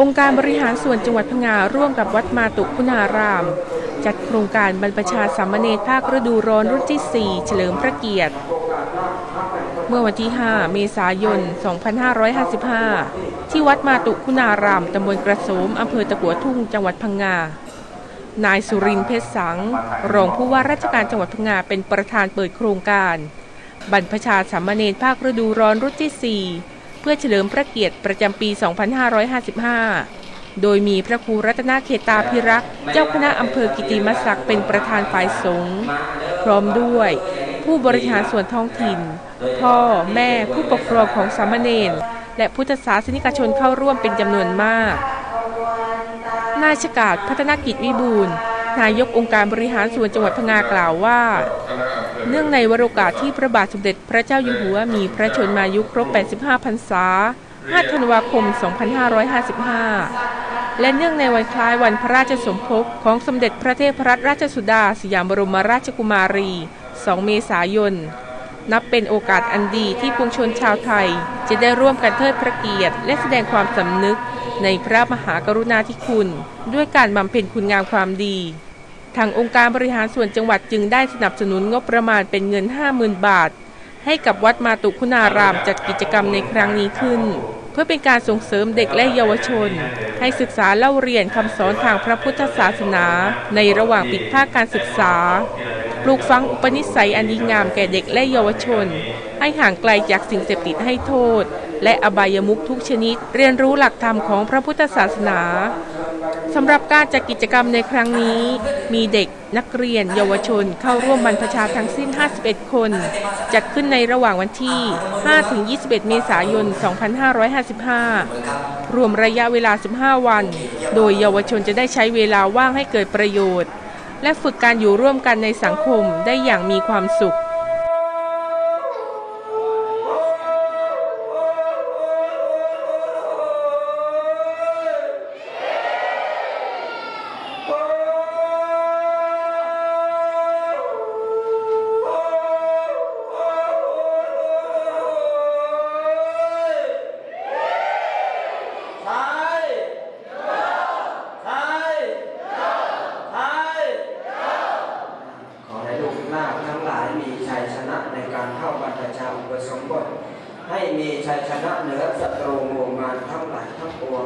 องค์การบริหารส่วนจังหวัดพังงาร่วมกับวัดมาตุคุณาราม จัดโครงการบรรพชาสามเณรภาคฤดูร้อนรุ่นที่ 4 เฉลิมพระเกียรติ เมื่อวันที่ 5 เมษายน 2555 ที่วัดมาตุคุณาราม ตำบลกระโสมอำเภอตะกัวทุ่งจังหวัดพังงานายสุรินทร์เพชรสัง รองผู้ว่าราชการจังหวัดพังงาเป็นประธานเปิดโครงการ บรรพชาสามเณรภาคฤดูร้อนรุ่นที่ 4 พื่อเฉลิมพระเกียรติประจำปี 2555 โดยมีพระครูรัตนาเขตาพิรักษ์เจ้าคณะอำเภอกิติมศักดิ์เป็นประธานฝ่ายสงฆ์พร้อมด้วย ผู้บริหารส่วนท้องถิ่น พ่อแม่ผู้ปกครองของสามเณรและพุทธศาสนิกชนเข้าร่วมเป็นจำนวนมาก นายชกาดพัฒนกิจวิบูลย์ นายกองค์การบริหารส่วนจังหวัดพังงากล่าวว่า เนื่องในวโรกาสที่พระบาทสมเด็จพระเจ้าอยู่หัวมีพระชนมายุครบ 85 พรรษา 5 ธันวาคม 2555 และเนื่องในวันคล้ายวันพระราชสมภพของสมเด็จพระเทพรัตนราชสุดา สยามบรมราชกุมารี 2 เมษายน นับเป็นโอกาสอันดีที่ปวงชนชาวไทย จะได้ร่วมกันเทิดพระเกียรติ และแสดงความสำนึกในพระมหากรุณาธิคุณ ด้วยการบำเพ็ญคุณงามความดีทางองค์การบริหารส่วนจังหวัดจึงได้สนับสนุนงบประมาณเป็นเงิน 50,000 บาท ให้กับวัดมาตุคุณารามจัดกิจกรรมในครั้งนี้ขึ้น เพื่อเป็นการส่งเสริมเด็กและเยาวชน ให้ศึกษาเล่าเรียนคำสอนทางพระพุทธศาสนา ในระหว่างปิดภาคการศึกษา ปลูกฝังอุปนิสัยอันดีงามแก่เด็กและเยาวชน ให้ห่างไกลจากสิ่งเสพติดให้โทษ และอบายมุขทุกชนิด เรียนรู้หลักธรรมของพระพุทธศาสนาสำหรับการจัดกิจกรรมในครั้งนี้ มีเด็กนักเรียน เยาวชน เข้าร่วมบรรพชาทั้งสิ้น 51 คน จัดขึ้นในระหว่างวันที่ 5-21 เมษายน 2555 รวมระยะเวลา 15 วัน โดยเยาวชนจะได้ใช้เวลาว่างให้เกิดประโยชน์ และฝึกการอยู่ร่วมกันในสังคมได้อย่างมีความสุขะในการเข้าบรรพชาอุปสมบท ให้มีชัยชนะเหนือศัตรูโมวลมานทั้งหลายทั้งปวง